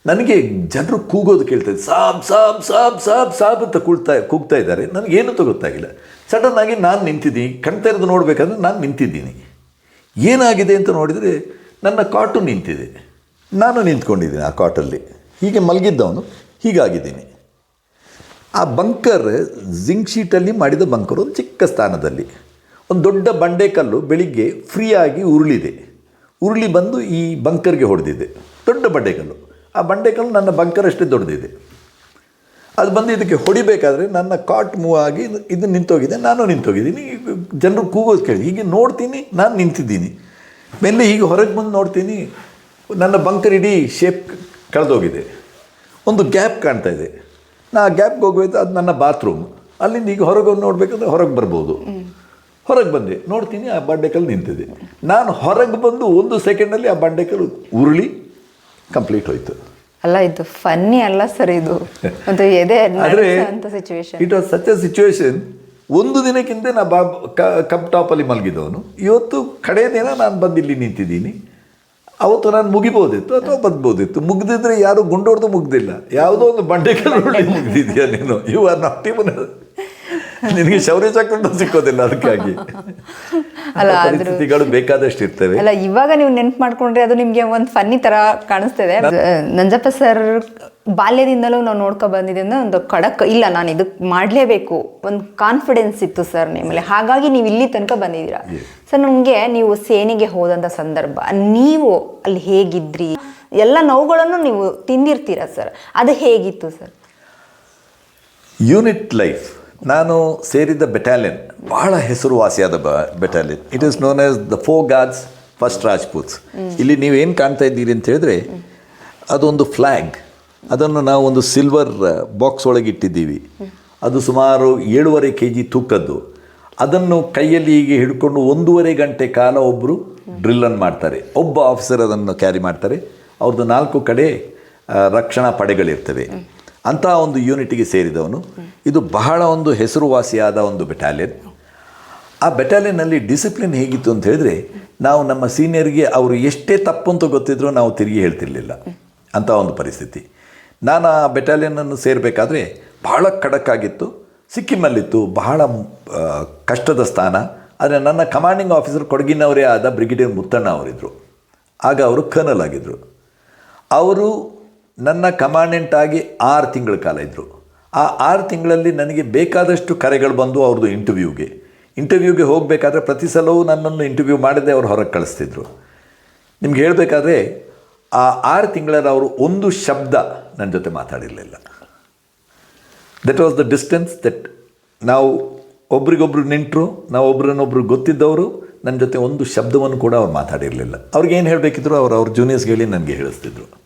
ನನಗೆ ಜನರು ಕೂಗೋದು ಕೇಳ್ತಾ ಇದೆ ಸಾಬ್ ಸಾಬ್ ಸಾಬ್ ಸಾಬ್ ಸಾಬ್ ಅಂತ ಕೂಗ್ತಾ ಕೂಗ್ತಾ ಇದ್ದಾರೆ. ನನಗೇನು ಗೊತ್ತಾಗಿಲ್ಲ ಸಡನ್ ಆಗಿ ನಾನು ನಿಂತಿದ್ದೀನಿ, ಕಣ್ತಾ ಇರೋದು ನೋಡಬೇಕಂದ್ರೆ ನಾನು ನಿಂತಿದ್ದೀನಿ. ಏನಾಗಿದೆ ಅಂತ ನೋಡಿದರೆ ನನ್ನ ಕಾಟು ನಿಂತಿದೆ. ನಾನು ನಿಂತ್ಕೊಂಡಿದ್ದೀನಿ ಆ ಕಾಟಲ್ಲಿ. ಹೀಗೆ ಮಲಗಿದ್ದವನು ಹೀಗಾಗಿದ್ದೀನಿ. ಆ ಬಂಕರ್ ಜಿಂಕ್ ಶೀಟಲ್ಲಿ ಮಾಡಿದ ಬಂಕರ್ ಒಂದು ಚಿಕ್ಕ ಸ್ಥಾನದಲ್ಲಿ. ಒಂದು ದೊಡ್ಡ ಬಂಡೆಕಲ್ಲು ಬೆಳಿಗ್ಗೆ ಫ್ರೀಯಾಗಿ ಉರುಳಿದೆ. ಉರುಳಿ ಬಂದು ಈ ಬಂಕರ್ಗೆ ಹೊಡೆದಿದೆ. ದೊಡ್ಡ ಬಂಡೆಕಲ್ಲು ಆ ಬಂಡೆಕಲ್ಲು ನನ್ನ ಬಂಕರ್ ಅಷ್ಟೇ ದೊಡ್ಡದಿದೆ. ಅದು ಬಂದು ಇದಕ್ಕೆ ಹೊಡಿಬೇಕಾದ್ರೆ ನನ್ನ ಕಾಟ್ ಮೂವ್ ಆಗಿ ಇದು- ನಿಂತೋಗಿದೆ, ನಾನು ನಿಂತೋಗಿದ್ದೀನಿ. ಜನರು ಕೂಗೋದು ಕೇಳಿ, ಹೀಗೆ ನೋಡ್ತೀನಿ, ನಾನು ನಿಂತಿದ್ದೀನಿ. ಮೇಲೆ ಹೀಗೆ ಹೊರಗೆ ಬಂದು ನೋಡ್ತೀನಿ, ನನ್ನ ಬಂಕರ್ ಇಡೀ ಶೇಪ್ ಕಳೆದೋಗಿದೆ. ಒಂದು ಗ್ಯಾಪ್ ಕಾಣ್ತಾ ಇದೆ. ನಾ ಆ ಗ್ಯಾಪ್ಗೆ ಹೋಗಬೇಕು ಅದು ನನ್ನ ಬಾತ್ರೂಮ್ ಅಲ್ಲಿಂದ ಈಗ ಹೊರಗೆ ನೋಡಬೇಕಂದ್ರೆ ಹೊರಗೆ ಬರ್ಬೋದು. ಹೊರಗೆ ಬಂದೆ, ನೋಡ್ತೀನಿ ಆ ಬಂಡೆಕಲ್ಲು ನಿಂತಿದೆ. ನಾನು ಹೊರಗೆ ಬಂದು ಒಂದು ಸೆಕೆಂಡಲ್ಲಿ ಆ ಬಂಡೆಕಲ್ಲು ಉರುಳಿ ಕಂಪ್ಲೀಟ್ ಹೋಯ್ತು. ಅಲ್ಲ ಇದು ಫನ್ನಿ ಅಲ್ಲ ಸರ್ ಇದು. ಒಂದು ಎದೆ ಅಂತ situation it was such a situation ಒಂದು ದಿನಕ್ಕಿಂತ ನಾ ಬಾ ಕಪ್ ಟಾಪಲ್ಲಿ ಮಲಗಿದವನು. ಇವತ್ತು ಕಡೆ ದಿನ ನಾನು ಬಂದು ಇಲ್ಲಿ ನಿಂತಿದ್ದೀನಿ. ಅವತ್ತು ನಾನು ಮುಗಿಬೋದಿತ್ತು ಅಥವಾ ಬದ್ಬೋದಿತ್ತು. ಮುಗ್ದಿದ್ರೆ ಯಾರು ಗುಂಡೋಡ್ದು ಮುಗ್ದಿಲ್ಲ. ಯಾವುದೋ ಒಂದು ಬಂಡೆಗಳು ಉರುಳಿ ಮುಗ್ದಿದ್ಯಾ ನೀನು? ಯು ಆರ್ ನಾಟ್ ಇವನ್ ನಿನಗೆ ಶೌರ್ಯ ಚಕ್ರ ಸಿಕ್ಕೋದಿಲ್ಲ ಅದಕ್ಕಾಗಿ. ಅಲ್ಲ, ಪರಿಸ್ಥಿತಿಗಳು ಬೇಕಾದಷ್ಟು ಇರ್ತವೆ. ಅಲ್ಲ ಇವಾಗ ನೀವು ನೆನ್ಪು ಮಾಡ್ಕೊಂಡ್ರೆ ಅದು ನಿಮಗೆ ಒಂದು ಫನ್ನಿ ತರ ಕಾಣಿಸ್ತಿದೆ. ನಂಜಪ್ಪ ಸರ್ ಬಾಲ್ಯದಿಂದಲೂ ನಾವು ನೋಡ್ಕೊ ಬಂದಿದ್ದರಿಂದ ಒಂದು ಖಡಕ್ ಇಲ್ಲ ನಾನು ಇದಕ್ಕೆ ಮಾಡಲೇಬೇಕು. ಒಂದು ಕಾನ್ಫಿಡೆನ್ಸ್ ಇತ್ತು ಸರ್ ನಿಮ್ಮಲ್ಲಿ ಹಾಗಾಗಿ ನೀವು ಇಲ್ಲಿ ತನಕ ಬಂದಿದ್ದೀರಾ. ಸರ್ ನಮಗೆ ನೀವು ಸೇನೆಗೆ ಹೋದಂಥ ಸಂದರ್ಭ ನೀವು ಅಲ್ಲಿ ಹೇಗಿದ್ರಿ? ಎಲ್ಲ ನೋವುಗಳನ್ನು ನೀವು ತಿಂದಿರ್ತೀರಾ ಸರ್? ಅದು ಹೇಗಿತ್ತು ಸರ್? ಯೂನಿಟ್ ಲೈಫ್ ನಾನು ಸೇರಿದ್ದ ಬೆಟಾಲಿಯನ್ ಬಹಳ ಹೆಸರುವಾಸಿಯಾದ ಬ battalion it is known as the flow gods first Rajputs ಇಲ್ಲಿ ನೀವೇನು ಕಾಣ್ತಾ ಇದ್ದೀರಿ ಅಂತ ಹೇಳಿದ್ರೆ, ಅದೊಂದು ಫ್ಲ್ಯಾಗ್ ಅದನ್ನು ನಾವು ಒಂದು ಸಿಲ್ವರ್ ಬಾಕ್ಸ್ ಒಳಗೆ ಇಟ್ಟಿದ್ದೀವಿ. ಅದು ಸುಮಾರು ಏಳುವರೆ ಕೆ ಜಿ ತೂಕದ್ದು. ಅದನ್ನು ಕೈಯಲ್ಲಿ ಹೀಗೆ ಹಿಡ್ಕೊಂಡು ಒಂದೂವರೆ ಗಂಟೆ ಕಾಲ ಒಬ್ಬರು ಡ್ರಿಲ್ಲನ್ನು ಮಾಡ್ತಾರೆ. ಒಬ್ಬ ಆಫೀಸರ್ ಅದನ್ನು ಕ್ಯಾರಿ ಮಾಡ್ತಾರೆ. ಅವ್ರದ್ದು ನಾಲ್ಕು ಕಡೆ ರಕ್ಷಣಾ ಪಡೆಗಳಿರ್ತವೆ. ಅಂತಹ ಒಂದು ಯೂನಿಟಿಗೆ ಸೇರಿದವನು. ಇದು ಬಹಳ ಒಂದು ಹೆಸರುವಾಸಿಯಾದ ಒಂದು ಬೆಟಾಲಿಯನ್ ಆ ಬೆಟಾಲಿಯನ್ನಲ್ಲಿ ಡಿಸಿಪ್ಲಿನ್ ಹೇಗಿತ್ತು ಅಂತ ಹೇಳಿದ್ರೆ, ನಾವು ನಮ್ಮ ಸೀನಿಯರ್ಗೆ ಅವರು ಎಷ್ಟೇ ತಪ್ಪು ಅಂತ ಗೊತ್ತಿದ್ರೂ ನಾವು ತಿರುಗಿ ಹೇಳ್ತಿರ್ಲಿಲ್ಲ ಅಂತ ಒಂದು ಪರಿಸ್ಥಿತಿ. ನಾನು ಆ ಬೆಟಾಲಿಯನ್ನನ್ನು ಸೇರಬೇಕಾದ್ರೆ ಬಹಳ ಖಡಕ್ಕಾಗಿತ್ತು, ಸಿಕ್ಕಿಮಲ್ಲಿತ್ತು, ಬಹಳ ಕಷ್ಟದ ಸ್ಥಾನ. ಆದರೆ ನನ್ನ ಕಮಾಂಡಿಂಗ್ ಆಫೀಸರ್ ಕೊಡಗಿನವರೇ ಆದ ಬ್ರಿಗೇಡಿಯರ್ ಮುತ್ತಣ್ಣ ಅವರಿದ್ದರು ಆಗ ಅವರು ಕರ್ನಲ್ ಆಗಿದ್ದರು ಅವರು ನನ್ನ ಕಮಾಂಡೆಂಟ್ ಆಗಿ ಆರು ತಿಂಗಳ ಕಾಲ ಇದ್ದರು ಆ ಆರು ತಿಂಗಳಲ್ಲಿ ನನಗೆ ಬೇಕಾದಷ್ಟು ಕರೆಗಳು ಬಂದು ಅವ್ರದ್ದು ಇಂಟರ್ವ್ಯೂಗೆ ಇಂಟರ್ವ್ಯೂಗೆ ಹೋಗಬೇಕಾದ್ರೆ ಪ್ರತಿ ಸಲವೂ ನನ್ನನ್ನು ಇಂಟರ್ವ್ಯೂ ಮಾಡಿದೆ ಅವ್ರು ಹೊರಗೆ ಕಳಿಸ್ತಿದ್ರು. ನಿಮ್ಗೆ ಹೇಳಬೇಕಾದ್ರೆ ಆ ಆರು ತಿಂಗಳಲ್ಲಿ ಅವರು ಒಂದು ಶಬ್ದ ನನ್ನ ಜೊತೆ ಮಾತಾಡಿರಲಿಲ್ಲ. That was the distance that ನಾವು ಒಬ್ರಿಗೊಬ್ರು ನಿಂಟರು, ನಾವು ಒಬ್ರನ್ನೊಬ್ರು ಗೊತ್ತಿದ್ದವರು, ನನ್ನ ಜೊತೆ ಒಂದು ಶಬ್ದವನ್ನು ಕೂಡ ಅವ್ರು ಮಾತಾಡಿರಲಿಲ್ಲ. ಅವ್ರಿಗೆ ಏನು ಹೇಳಬೇಕಿದ್ರು ಅವ್ರು ಅವ್ರ ಜೂನಿಯರ್ಸ್ಗೆ ಹೇಳಿ ನನಗೆ ಹೇಳಿಸ್ತಿದ್ರು.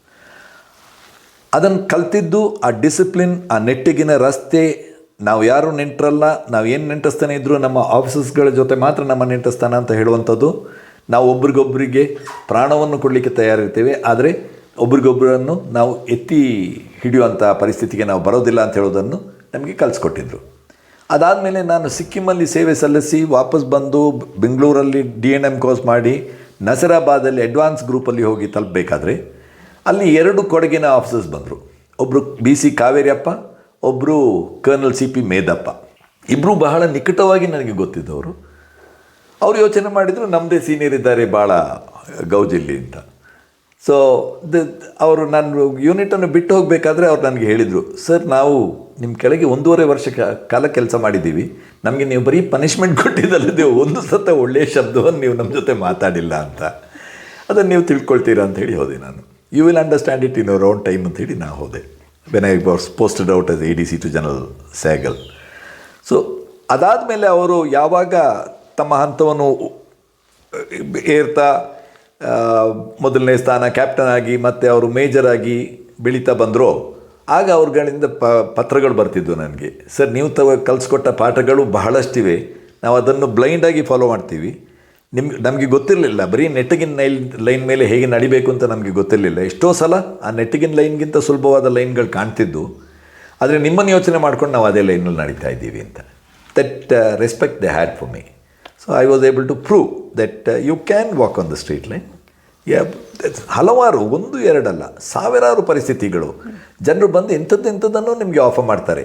ಅದನ್ನು ಕಲ್ತಿದ್ದು ಆ ಡಿಸಿಪ್ಲಿನ್, ಆ ನೆಟ್ಟಿಗಿನ ರಸ್ತೆ. ನಾವು ಯಾರು ನೆಂಟರಲ್ಲ, ನಾವು ಏನು ನೆಂಟಿಸ್ತಾನೆ ಇದ್ದರೂ ನಮ್ಮ ಆಫೀಸಸ್ಗಳ ಜೊತೆ ಮಾತ್ರ ನಮ್ಮ ನೆಂಟಿಸ್ತಾನ ಅಂತ ಹೇಳುವಂಥದ್ದು. ನಾವು ಒಬ್ರಿಗೊಬ್ಬರಿಗೆ ಪ್ರಾಣವನ್ನು ಕೊಡಲಿಕ್ಕೆ ತಯಾರಿರ್ತೇವೆ, ಆದರೆ ಒಬ್ರಿಗೊಬ್ಬರನ್ನು ನಾವು ಎತ್ತಿ ಹಿಡಿಯುವಂಥ ಪರಿಸ್ಥಿತಿಗೆ ನಾವು ಬರೋದಿಲ್ಲ ಅಂತ ಹೇಳೋದನ್ನು ನಮಗೆ ಕಲಿಸ್ಕೊಟ್ಟಿದ್ರು. ಅದಾದಮೇಲೆ ನಾನು ಸಿಕ್ಕಿಮಲ್ಲಿ ಸೇವೆ ಸಲ್ಲಿಸಿ ವಾಪಸ್ ಬಂದು ಬೆಂಗಳೂರಲ್ಲಿ ಡಿ ಎನ್ ಎಂ ಕೋರ್ಸ್ ಮಾಡಿ, ನಸರಾಬಾದಲ್ಲಿ ಅಡ್ವಾನ್ಸ್ ಗ್ರೂಪಲ್ಲಿ ಹೋಗಿ ತಲುಪಬೇಕಾದ್ರೆ ಅಲ್ಲಿ ಎರಡು ಕೊಡಗಿನ ಆಫೀಸರ್ಸ್ ಬಂದರು. ಒಬ್ಬರು ಬಿ ಸಿ ಕಾವೇರಿಯಪ್ಪ ಒಬ್ಬರು ಕರ್ನಲ್ ಸಿ ಪಿ ಮೇದಪ್ಪ. ಇಬ್ಬರು ಬಹಳ ನಿಕಟವಾಗಿ ನನಗೆ ಗೊತ್ತಿದ್ದವರು. ಅವರು ಯೋಚನೆ ಮಾಡಿದರು ನಮ್ಮದೇ ಸೀನಿಯರ್ ಇದ್ದಾರೆ ಭಾಳ ಗೌಜಿಲ್ಲಿ ಅಂತ. ಸೊ ದ, ಅವರು ನಾನು ಯೂನಿಟನ್ನು ಬಿಟ್ಟು ಹೋಗಬೇಕಾದ್ರೆ ಅವ್ರು ನನಗೆ ಹೇಳಿದರು, ಸರ್, ನಾವು ನಿಮ್ಮ ಕೆಳಗೆ ಒಂದೂವರೆ ವರ್ಷ ಕಾಲ ಕೆಲಸ ಮಾಡಿದ್ದೀವಿ. ನಮಗೆ ನೀವು ಬರೀ ಪನಿಷ್ಮೆಂಟ್ ಕೊಟ್ಟಿದ್ದಲ್ಲದೆ ಒಂದು ಸತ ಒಳ್ಳೆಯ ಶಬ್ದವನ್ನು ನೀವು ನಮ್ಮ ಜೊತೆ ಮಾತಾಡಿಲ್ಲ ಅಂತ. ಅದನ್ನು ನೀವು ತಿಳ್ಕೊಳ್ತೀರಾ ಅಂತ ಹೇಳಿ ಹೋದೆ ನಾನು. You will understand it in our own time ಅಂತ ಹೇಳಿ ನಾ ಹೋದೆ when I was posted out as A D C to general Sehgal so ಅದಾದಮೇಲೆ ಅವರು ಯಾವಾಗ ತಮ್ಮ ಹಂತವನ್ನು ಏರ್ತಾ ಮೊದಲನೇ ಸ್ಥಾನ ಕ್ಯಾಪ್ಟನ್ ಆಗಿ ಮತ್ತು ಅವರು ಮೇಜರ್ ಆಗಿ ಬೆಳೀತಾ ಬಂದರೋ ಆಗ ಅವ್ರಗಳಿಂದ ಪ ಪತ್ರಗಳು ಬರ್ತಿದ್ವು ನನಗೆ ಸರ್ ನೀವು ತ ಕಲಿಸ್ಕೊಟ್ಟ ಪಾಠಗಳು ಬಹಳಷ್ಟಿವೆ ನಾವು ಅದನ್ನು ಬ್ಲೈಂಡಾಗಿ ಫಾಲೋ ಮಾಡ್ತೀವಿ ನಿಮ್ಗೆ ನಮಗೆ ಗೊತ್ತಿರಲಿಲ್ಲ. ಬರೀ ನೆಟ್ಟಗಿನ ನೈಲ್, ಲೈನ್ ಮೇಲೆ ಹೇಗೆ ನಡಿಬೇಕು ಅಂತ ನಮಗೆ ಗೊತ್ತಿರಲಿಲ್ಲ. ಎಷ್ಟೋ ಸಲ ಆ ನೆಟ್ಟಗಿನ ಲೈನ್ಗಿಂತ ಸುಲಭವಾದ ಲೈನ್ಗಳು ಕಾಣ್ತಿದ್ದು ಆದರೆ ನಿಮ್ಮನ್ನು ಯೋಚನೆ ಮಾಡ್ಕೊಂಡು ನಾವು ಅದೇ ಲೈನಲ್ಲಿ ನಡೀತಾ ಇದ್ದೀವಿ ಅಂತ. That respect they had for me so I was able to prove that you can walk on the street line ಹಲವಾರು, ಒಂದು ಎರಡಲ್ಲ, ಸಾವಿರಾರು ಪರಿಸ್ಥಿತಿಗಳು. ಜನರು ಬಂದು ಇಂಥದ್ದು ಇಂಥದ್ದನ್ನು ನಿಮಗೆ ಆಫರ್ ಮಾಡ್ತಾರೆ.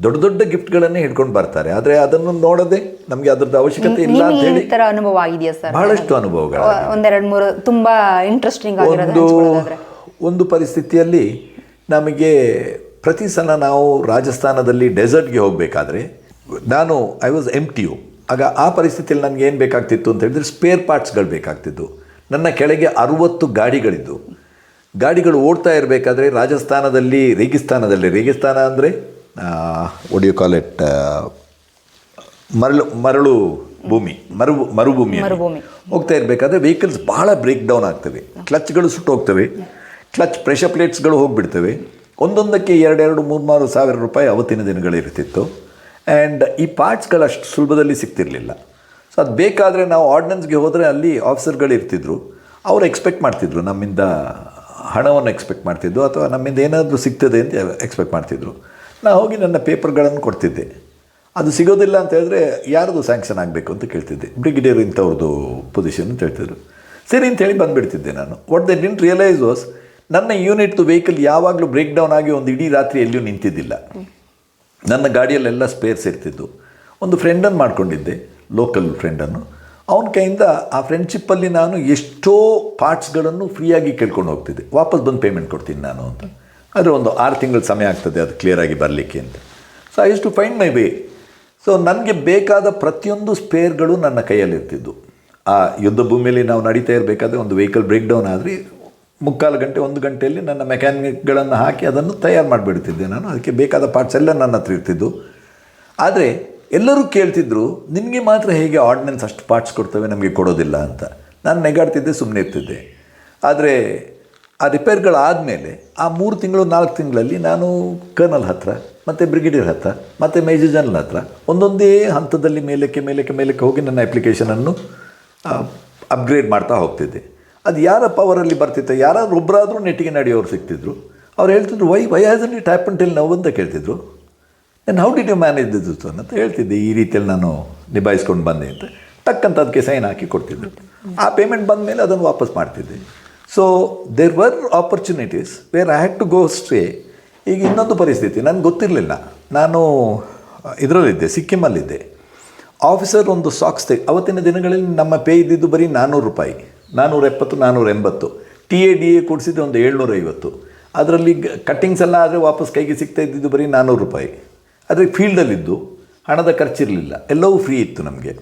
ದೊಡ್ಡ ದೊಡ್ಡ ಗಿಫ್ಟ್ಗಳನ್ನೇ ಹಿಡ್ಕೊಂಡು ಬರ್ತಾರೆ. ಆದರೆ ಅದನ್ನು ನೋಡದೆ ನಮಗೆ ಅದರದ್ದು ಅವಶ್ಯಕತೆ ಇಲ್ಲ ಅಂತ ಹೇಳಿ ತರ ಅನುಭವ ಆಗಿದೆಯಾ ಸರ್? ಬಹಳಷ್ಟು ಅನುಭವಗಳು ಒಂದೆರಡು ಮೂರು ತುಂಬಾ ಇಂಟ್ರೆಸ್ಟಿಂಗ್ ಒಂದು ಒಂದು ಪರಿಸ್ಥಿತಿಯಲ್ಲಿ ನಮಗೆ ಪ್ರತಿ ಸಲ ನಾವು ರಾಜಸ್ಥಾನದಲ್ಲಿ ಡೆಸರ್ಟ್ಗೆ ಹೋಗಬೇಕಾದ್ರೆ ನಾನು I was M T U ಆಗ ಆ ಪರಿಸ್ಥಿತಿಯಲ್ಲಿ ನನಗೆ ಏನು ಬೇಕಾಗ್ತಿತ್ತು ಅಂತ ಹೇಳಿದ್ರೆ ಸ್ಪೇರ್ ಪಾರ್ಟ್ಸ್ಗಳು ಬೇಕಾಗ್ತಿತ್ತು ನನ್ನ ಕೆಳಗೆ ಅರುವತ್ತು ಗಾಡಿಗಳಿದ್ದು. ಗಾಡಿಗಳು ಓಡ್ತಾ ಇರಬೇಕಾದ್ರೆ ರಾಜಸ್ಥಾನದಲ್ಲಿ ರೇಗಿಸ್ತಾನದಲ್ಲಿ. ರೇಗಿಸ್ತಾನ ಅಂದರೆ? ಒಡಿಯೋ ಕಾಲ್ ಇಟ್ ಮರಳು ಮರಳು ಭೂಮಿ ಮರು ಮರುಭೂಮಿ. ಹೋಗ್ತಾ ಇರಬೇಕಾದ್ರೆ ವೆಹಿಕಲ್ಸ್ ಭಾಳ ಬ್ರೇಕ್ ಡೌನ್ ಆಗ್ತವೆ. ಕ್ಲಚ್ಗಳು ಸುಟ್ಟು ಹೋಗ್ತವೆ ಕ್ಲಚ್ ಪ್ರೆಷರ್ ಪ್ಲೇಟ್ಸ್ಗಳು ಹೋಗಿಬಿಡ್ತವೆ. ಒಂದೊಂದಕ್ಕೆ ಎರಡೆರಡು ಮೂರು ಸಾವಿರ ರೂಪಾಯಿ ಅವತ್ತಿನ ದಿನಗಳಿರ್ತಿತ್ತು ಆ್ಯಂಡ್ ಈ ಪಾರ್ಟ್ಸ್ಗಳು ಅಷ್ಟು ಸುಲಭದಲ್ಲಿ ಸಿಗ್ತಿರಲಿಲ್ಲ. ಸೊ ಅದು ಬೇಕಾದರೆ ನಾವು ಆರ್ಡಿನೆನ್ಸ್ಗೆ ಹೋದರೆ ಅಲ್ಲಿ ಆಫೀಸರ್ಗಳು ಇರ್ತಿದ್ರು. ಅವರು ಎಕ್ಸ್ಪೆಕ್ಟ್ ಮಾಡ್ತಿದ್ರು. ನಮ್ಮಿಂದ ಹಣವನ್ನು ಎಕ್ಸ್ಪೆಕ್ಟ್ ಮಾಡ್ತಿದ್ರು. ಅಥವಾ ನಮ್ಮಿಂದ ಏನಾದರೂ ಸಿಗ್ತದೆ ಅಂತ ಎಕ್ಸ್ಪೆಕ್ಟ್ ಮಾಡ್ತಿದ್ರು. ನಾನು ಹೋಗಿ ನನ್ನ ಪೇಪರ್ಗಳನ್ನು ಕೊಡ್ತಿದ್ದೆ. ಅದು ಸಿಗೋದಿಲ್ಲ ಅಂತ ಹೇಳಿದ್ರೆ ಯಾರ್ದು ಸ್ಯಾಂಕ್ಷನ್ ಆಗಬೇಕು ಅಂತ ಕೇಳ್ತಿದ್ದೆ. ಬ್ರಿಗೇಡಿಯರ್ ಇಂಥವ್ರದ್ದು ಪೊಸಿಷನ್ ಅಂತ ಹೇಳ್ತಿದ್ರು. ಸರಿ ಅಂತ ಹೇಳಿ ಬಂದುಬಿಡ್ತಿದ್ದೆ ನಾನು. What they didn't realize was ನನ್ನ ಯೂನಿಟ್ದು ವೆಹಿಕಲ್ ಯಾವಾಗಲೂ ಬ್ರೇಕ್ ಡೌನ್ ಆಗಿ ಒಂದು ಇಡೀ ರಾತ್ರಿ ಎಲ್ಲಿಯೂ ನಿಂತಿದ್ದಿಲ್ಲ. ನನ್ನ ಗಾಡಿಯಲ್ಲೆಲ್ಲ ಸ್ಪೇರ್ಸ್ ಇರ್ತಿದ್ದು ಒಂದು ಫ್ರೆಂಡನ್ನು ಮಾಡ್ಕೊಂಡಿದ್ದೆ ಲೋಕಲ್ ಫ್ರೆಂಡನ್ನು ಅವನ ಕೈಯಿಂದ ಆ ಫ್ರೆಂಡ್ಶಿಪ್ಪಲ್ಲಿ ನಾನು ಎಷ್ಟೋ ಪಾರ್ಟ್ಸ್ಗಳನ್ನು ಫ್ರೀಯಾಗಿ ಕೇಳ್ಕೊಂಡು ಹೋಗ್ತಿದ್ದೆ. ವಾಪಸ್ ಬಂದು ಪೇಮೆಂಟ್ ಕೊಡ್ತೀನಿ ನಾನು ಅಂತ. ಆದರೆ ಒಂದು ಆರು ತಿಂಗಳ ಸಮಯ ಆಗ್ತದೆ ಅದು ಕ್ಲಿಯರಾಗಿ ಬರಲಿಕ್ಕೆ ಅಂತ. So I to find my way so ನನಗೆ ಬೇಕಾದ ಪ್ರತಿಯೊಂದು ಸ್ಪೇರ್ಗಳು ನನ್ನ ಕೈಯಲ್ಲಿ ಇರ್ತಿದ್ದು ಆ ಯುದ್ಧ ಭೂಮಿಯಲ್ಲಿ ನಾವು ನಡೀತಾ ಇರಬೇಕಾದ್ರೆ ಒಂದು ವೆಹಿಕಲ್ ಬ್ರೇಕ್ ಡೌನ್ ಆದರೆ ಮುಕ್ಕಾಲು ಗಂಟೆ, ಒಂದು ಗಂಟೆಯಲ್ಲಿ ನನ್ನ ಮೆಕ್ಯಾನಿಕ್ಗಳನ್ನು ಹಾಕಿ ಅದನ್ನು ತಯಾರು ಮಾಡಿಬಿಡ್ತಿದ್ದೆ ನಾನು. ಅದಕ್ಕೆ ಬೇಕಾದ ಪಾರ್ಟ್ಸ್ ಎಲ್ಲ ನನ್ನ ಹತ್ರ ಇರ್ತಿದ್ದು ಆದರೆ ಎಲ್ಲರೂ ಕೇಳ್ತಿದ್ರು, ನಿನಗೆ ಮಾತ್ರ ಹೇಗೆ ಆರ್ಡಿನೆನ್ಸ್ ಅಷ್ಟು ಪಾರ್ಟ್ಸ್ ಕೊಡ್ತವೆ, ನಮಗೆ ಕೊಡೋದಿಲ್ಲ ಅಂತ. ನಾನು ನೆಗಾಡ್ತಿದ್ದೆ ಸುಮ್ಮನೆ ಇರ್ತಿದ್ದೆ. ಆದರೆ ಆ ರಿಪೇರ್ಗಳಾದಮೇಲೆ ಆ ಮೂರು ತಿಂಗಳು, ನಾಲ್ಕು ತಿಂಗಳಲ್ಲಿ ನಾನು ಕರ್ನಲ್ ಹತ್ರ, ಮತ್ತು ಬ್ರಿಗೇಡಿಯರ್ ಹತ್ರ, ಮತ್ತು ಮೇಜರ್ ಜನರಲ್ ಹತ್ರ ಒಂದೊಂದೇ ಹಂತದಲ್ಲಿ ಮೇಲಕ್ಕೆ ಮೇಲಕ್ಕೆ ಮೇಲಕ್ಕೆ ಹೋಗಿ ನನ್ನ ಅಪ್ಲಿಕೇಶನನ್ನು ಅಪ್ಗ್ರೇಡ್ ಮಾಡ್ತಾ ಹೋಗ್ತಿದ್ದೆ. ಅದು ಯಾರ ಪವರಲ್ಲಿ ಬರ್ತಿತ್ತು, ಯಾರಾದ್ರೂ ಒಬ್ಬರಾದರೂ ನೆಟ್ಟಿಗೆ ನಡೆಯೋರು ಸಿಗ್ತಿದ್ರು ಅವ್ರು ಹೇಳ್ತಿದ್ರು why why has it happen till ನಾವು ಅಂತ ಕೇಳ್ತಿದ್ರು. ನಾನು how did you manage this ಅಂತ ಹೇಳ್ತಿದ್ದೆ, ಈ ರೀತಿಯಲ್ಲಿ ನಾನು ನಿಭಾಯಿಸ್ಕೊಂಡು ಬಂದೆ ಅಂತ. ಟಕ್ಕಂತ ಅದಕ್ಕೆ ಸೈನ್ ಹಾಕಿ ಕೊಡ್ತಿದ್ದೆ ಆ ಪೇಮೆಂಟ್ ಬಂದ ಮೇಲೆ ಅದನ್ನು ವಾಪಸ್ ಮಾಡ್ತಿದ್ದೆ. So there were opportunities where I had to go stray ಈಗ ಇನ್ನೊಂದು ಪರಿಸ್ಥಿತಿ, ನನಗೆ ಗೊತ್ತಿರಲಿಲ್ಲ. ನಾನು ಇದರಲ್ಲಿದ್ದೆ, ಸಿಕ್ಕಿಮಲ್ಲಿದ್ದೆ. ಆಫೀಸರ್ ಒಂದು ಸಾಕ್ಸ್ ತೆಗೆ, ಅವತ್ತಿನ ದಿನಗಳಲ್ಲಿ ನಮ್ಮ ಪೇ ಇದ್ದಿದ್ದು ಬರೀ ನಾನ್ನೂರು ರೂಪಾಯಿ. ನಾನ್ನೂರ ಎಪ್ಪತ್ತು ನಾನ್ನೂರ ಎಂಬತ್ತು ಟಿ ಎ ಡಿ ಎ ಕೊಡಿಸಿದ್ದು ಒಂದು ಏಳ್ನೂರೈವತ್ತು. ಅದರಲ್ಲಿ ಕಟ್ಟಿಂಗ್ಸ್ ಎಲ್ಲ ಆದರೆ ವಾಪಸ್ ಕೈಗೆ ಸಿಗ್ತಾ ಇದ್ದಿದ್ದು ಬರೀ ನಾನ್ನೂರು ರೂಪಾಯಿ. ಆದರೆ ಫೀಲ್ಡಲ್ಲಿದ್ದು ಹಣದ ಖರ್ಚಿರಲಿಲ್ಲ. ಎಲ್ಲವೂ ಫ್ರೀ ಇತ್ತು ನಮಗೆ.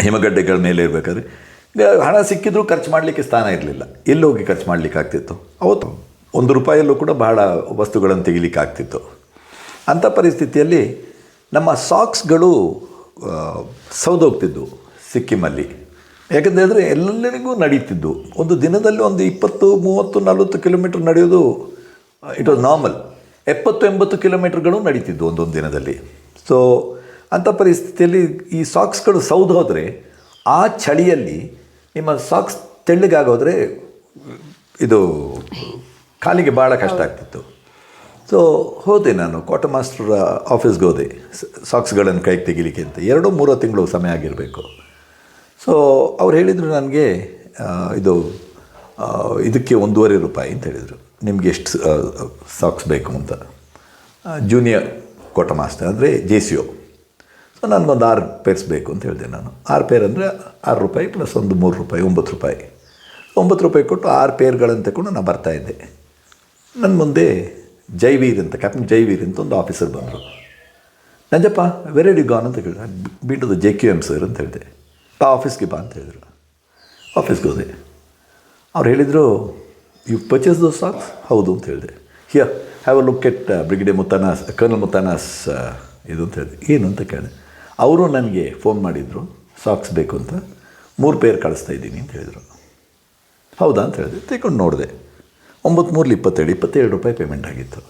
ಹಿಮಗಡ್ಡೆಗಳ ಮೇಲೆ ಇರಬೇಕಾದ್ರೆ. ಹಣ ಸಿಕ್ಕಿದ್ರೂ ಖರ್ಚು ಮಾಡಲಿಕ್ಕೆ ಸ್ಥಾನ ಇರಲಿಲ್ಲ. ಎಲ್ಲಿ ಹೋಗಿ ಖರ್ಚು ಮಾಡಲಿಕ್ಕೆ ಆಗ್ತಿತ್ತು? ಅವತ್ತು. ಒಂದು ರೂಪಾಯಲ್ಲೂ ಕೂಡ ಬಹಳ ವಸ್ತುಗಳನ್ನು ತೆಗಿಲಿಕ್ಕೆ ಆಗ್ತಿತ್ತು. ಅಂಥ ಪರಿಸ್ಥಿತಿಯಲ್ಲಿ ನಮ್ಮ ಸಾಕ್ಸ್ಗಳು ಸೌದೋಗ್ತಿದ್ವು ಸಿಕ್ಕಿಮಲ್ಲಿ. ಯಾಕಂತ ಹೇಳಿದ್ರೆ ಎಲ್ಲರಿಗೂ ನಡೀತಿದ್ದು. ಒಂದು ದಿನದಲ್ಲಿ ಒಂದು ಇಪ್ಪತ್ತು, ಮೂವತ್ತು, ನಲವತ್ತು ಕಿಲೋಮೀಟ್ರ್ ನಡೆಯೋದು, ಇಟ್ ವಾಸ್ ನಾರ್ಮಲ್. ಎಪ್ಪತ್ತು, ಎಂಬತ್ತು ಕಿಲೋಮೀಟ್ರ್ಗಳು ನಡೀತಿದ್ದು ಒಂದೊಂದು ದಿನದಲ್ಲಿ. ಸೊ ಅಂಥ ಪರಿಸ್ಥಿತಿಯಲ್ಲಿ ಈ ಸಾಕ್ಸ್ಗಳು ಸೌದೋದ್ರೆ ಆ ಚಳಿಯಲ್ಲಿ ನಿಮ್ಮ ಸಾಕ್ಸ್ ತೆಳ್ಳಗಾಗೋದ್ರೆ ಇದು ಕಾಲಿಗೆ ಭಾಳ ಕಷ್ಟ ಆಗ್ತಿತ್ತು. ಸೊ ಹೋದೆ ನಾನು. ಕ್ವಾರ್ಟರ್ ಮಾಸ್ಟರ್ ಆಫೀಸ್ಗೆ ಹೋದೆ ಸಾಕ್ಸ್ಗಳನ್ನು ಕೈಗೆ ತೆಗಿಲಿಕ್ಕೆ ಅಂತ. ಎರಡು ಮೂರು ತಿಂಗಳು ಸಮಯ ಆಗಿರಬೇಕು. ಸೊ ಅವ್ರು ಹೇಳಿದರು ನನಗೆ ಇದು ಇದಕ್ಕೆ ಒಂದೂವರೆ ರೂಪಾಯಿ ಅಂತ ಹೇಳಿದರು. ನಿಮಗೆ ಎಷ್ಟು ಸಾಕ್ಸ್ ಬೇಕು ಅಂತ. ಜೂನಿಯರ್ ಕ್ವಾರ್ಟರ್ ಮಾಸ್ಟರ್ ಅಂದರೆ ಜೆ ಸಿ ಒ ಸೊ ನನಗೊಂದು ಆರು ಪೇರ್ಸ್ ಬೇಕು ಅಂತ ಹೇಳಿದೆ ನಾನು. ಆರು ಪೇರ್ ಅಂದರೆ ಆರು ರೂಪಾಯಿ ಪ್ಲಸ್ ಒಂದು ಮೂರು ರೂಪಾಯಿ, ಒಂಬತ್ತು ರೂಪಾಯಿ. ಒಂಬತ್ತು ರೂಪಾಯಿ ಕೊಟ್ಟು ಆರು ಪೇರ್ಗಳನ್ನು ತಗೊಂಡು ನಾನು ಬರ್ತಾಯಿದ್ದೆ ನನ್ನ ಮುಂದೆ ಜೈವೀರ್ ಅಂತ ಕ್ಯಾಪ್ಟನ್ ಜೈವೀರ್ ಅಂತ ಒಂದು ಆಫೀಸರ್ ಬಂದರು. ನಂಜಪ್ಪ ವೆರಿ ಡಿ ಗಾನ್ ಅಂತ ಕೇಳಿದೆ ಬೀಟದ ಜೆ ಕ್ಯೂ ಎಂ ಸರ್ ಅಂತ ಹೇಳಿದೆ. ಬಾ ಆಫೀಸ್ಗೆ ಬಾ ಅಂತ ಹೇಳಿದರು. ಆಫೀಸ್ಗೆ ಹೋದೆ. ಅವ್ರು ಹೇಳಿದರು ಯು ಪರ್ಚೇಸ್ ದೋಸ್ ಸಾಕ್ಸ್ ಹೌದು ಅಂತ ಹೇಳಿದೆ. Here have a look at brigadier Muthanna's colonel Muthanna's ಇದು ಅಂತ ಹೇಳಿದೆ. ಏನು? ಅಂತ ಕೇಳಿದೆ. ಅವರು ನನಗೆ ಫೋನ್ ಮಾಡಿದರು, ಸಾಕ್ಸ್ ಬೇಕು ಅಂತ. ಮೂರು ಪೇರ್ ಕಳಿಸ್ತಾ ಇದ್ದೀನಿ ಅಂತ ಹೇಳಿದರು. ಹೌದಾ? ಅಂತ ಹೇಳಿದೆ ತಗೊಂಡು ನೋಡಿದೆ. ಒಂಬತ್ತು ಮೂರಲ್ಲಿ ಇಪ್ಪತ್ತೇಳು ಇಪ್ಪತ್ತೇಳು ರೂಪಾಯಿ ಪೇಮೆಂಟ್ ಆಗಿತ್ತು.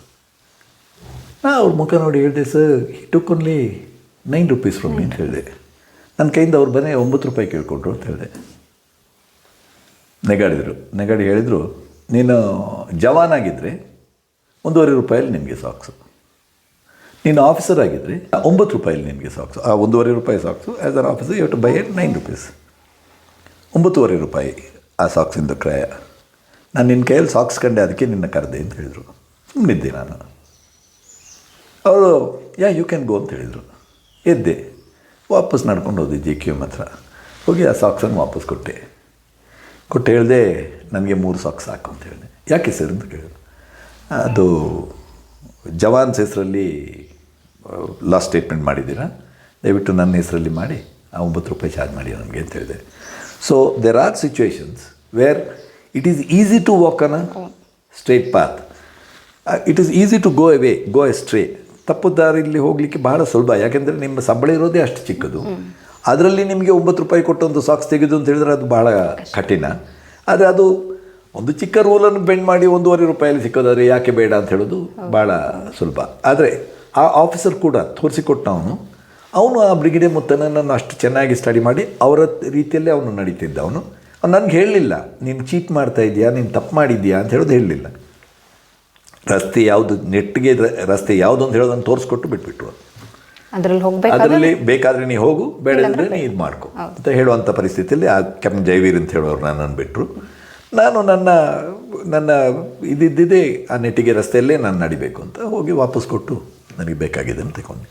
ನಾ ಅವ್ರ ಮುಖ ನೋಡಿ ಹೇಳಿದೆ, sir took only nine rupees from ಅಂತ ಹೇಳಿದೆ. ನನ್ನ ಕೈಯಿಂದ ಅವ್ರು ಬನ್ನಿ ಒಂಬತ್ತು ರೂಪಾಯಿ ಕೇಳ್ಕೊಂಡ್ರು ಅಂತ ಹೇಳಿದೆ. ನೆಗಾಡಿದರು. ನೆಗಾಡಿ ಹೇಳಿದರು, ನೀನು ಜವಾನಾಗಿದ್ದರೆ ಒಂದೂವರೆ ರೂಪಾಯಲ್ಲಿ ನಿಮಗೆ ಸಾಕ್ಸು. ನೀನು ಆಫೀಸರ್ ಆಗಿದ್ದರೆ ಒಂಬತ್ತು ರೂಪಾಯಲ್ಲಿ ನಿಮಗೆ ಸಾಕ್ಸು ಆ, ಒಂದೂವರೆ ರೂಪಾಯಿ socks as an officer you to buy at nine rupees ಒಂಬತ್ತುವರೆ ರೂಪಾಯಿ ಆ ಸಾಕ್ಸಿಂದ ಕ್ರಯ. ನಾನು ನಿನ್ನ ಕೈಯಲ್ಲಿ ಸಾಕ್ಸ್ ಕಂಡೆ, ಅದಕ್ಕೆ ನಿನ್ನ ಕರೆದೆ ಅಂತ ಹೇಳಿದರು. ಸುಮ್ಮನಿದ್ದೆ ನಾನು. ಅವರು ಯಾ ಯು ಕ್ಯಾನ್ ಗೋ ಅಂತ ಹೇಳಿದರು. ಎದ್ದೆ. ವಾಪಸ್ ನಡ್ಕೊಂಡು ಹೋದೆ ಜೆ ಕ್ಯೂ ಹತ್ರ. ಹೋಗಿ ಆ ಸಾಕ್ಸನ್ನು ವಾಪಸ್ ಕೊಟ್ಟೆ. ಕೊಟ್ಟು ಹೇಳಿದೆ, ನನಗೆ ಮೂರು ಸಾಕ್ಸ್ ಸಾಕು ಅಂತ ಹೇಳಿದೆ. ಯಾಕೆ ಸರ್ ಅಂತ ಕೇಳಿದ್ರು. ಅದು ಜವಾನ್ಸ್ ಹೆಸರಲ್ಲಿ ಲಾಸ್ಟ್ ಸ್ಟೇಟ್ಮೆಂಟ್ ಮಾಡಿದ್ದೀರಾ? ದಯವಿಟ್ಟು ನನ್ನ ಹೆಸರಲ್ಲಿ ಮಾಡಿ, ಆ ಒಂಬತ್ತು ರೂಪಾಯಿ ಚಾರ್ಜ್ ಮಾಡಿ ನನಗೆ ಅಂತ ಹೇಳಿದೆ so there are situations where it is easy to walk on straight path it is easy to go away go astray ತಪ್ಪು ದಾರಿಯಲ್ಲಿ ಹೋಗಲಿಕ್ಕೆ ಬಹಳ ಸುಲಭ, ಯಾಕೆಂದರೆ ನಿಮ್ಮ ಸಂಬಳ ಇರೋದೇ ಅಷ್ಟು ಚಿಕ್ಕದು. ಅದರಲ್ಲಿ ನಿಮಗೆ ಒಂಬತ್ತು ರೂಪಾಯಿ ಕೊಟ್ಟು ಒಂದು ಸಾಕ್ಸ್ ತೆಗೆದು ಅಂತ ಹೇಳಿದ್ರೆ ಅದು ಬಹಳ ಕಠಿಣ. ಆದರೆ ಅದು ಒಂದು ಚಿಕ್ಕ ರೂಲನ್ನು ಬೆಂಡ್ ಮಾಡಿ ಒಂದೂವರೆ ರೂಪಾಯಲ್ಲಿ ಸಿಕ್ಕೋದಾದರೆ ಯಾಕೆ ಬೇಡ ಅಂತ ಹೇಳೋದು ಭಾಳ ಸುಲಭ. ಆದರೆ ಆ ಆಫೀಸರ್ ಕೂಡ ತೋರಿಸಿಕೊಟ್ಟ ಅವನು ಅವನು ಆ ಬ್ರಿಗೇಡಿಯರ್ ಮುತ್ತನನ್ನು ಅಷ್ಟು ಚೆನ್ನಾಗಿ ಸ್ಟಡಿ ಮಾಡಿ ಅವರ ರೀತಿಯಲ್ಲೇ ಅವನು ನಡೀತಿದ್ದ ಅವನು ನನಗೆ ಹೇಳಲಿಲ್ಲ ನೀನು ಚೀಟ್ ಮಾಡ್ತಾ ಇದೆಯಾ ನೀನು ತಪ್ಪು ಮಾಡಿದ್ಯಾ ಅಂತ ಹೇಳೋದು ಹೇಳಲಿಲ್ಲ ರಸ್ತೆ ಯಾವುದು ನೆಟ್ಟಿಗೆ ರಸ್ತೆ ಯಾವುದು ಅಂತ ಹೇಳೋದನ್ನು ತೋರಿಸ್ಕೊಟ್ಟು ಬಿಟ್ಬಿಟ್ರು ಅದ್ರಲ್ಲಿ ಅದರಲ್ಲಿ ಬೇಕಾದರೆ ನೀ ಹೋಗು ಬೇಡಂದರೆ ನೀ ಇದು ಮಾಡ್ಕೊ ಅಂತ ಹೇಳುವಂಥ ಪರಿಸ್ಥಿತಿಯಲ್ಲಿ ಆ ಕೆಮ್ ಜೈವೀರ್ ಅಂತ ಹೇಳೋರು ನನ್ನನ್ನು ಬಿಟ್ಟರು ನಾನು ನನ್ನ ನನ್ನ ಇದಿದ್ದಿದೆ ಆ ನೆಟ್ಟಿಗೆ ರಸ್ತೆಯಲ್ಲೇ ನಾನು ನಡಿಬೇಕು ಅಂತ ಹೋಗಿ ವಾಪಸ್ ಕೊಟ್ಟು ನನಗೆ ಬೇಕಾಗಿದೆ ಅಂತ ತಗೊಂಡೆ.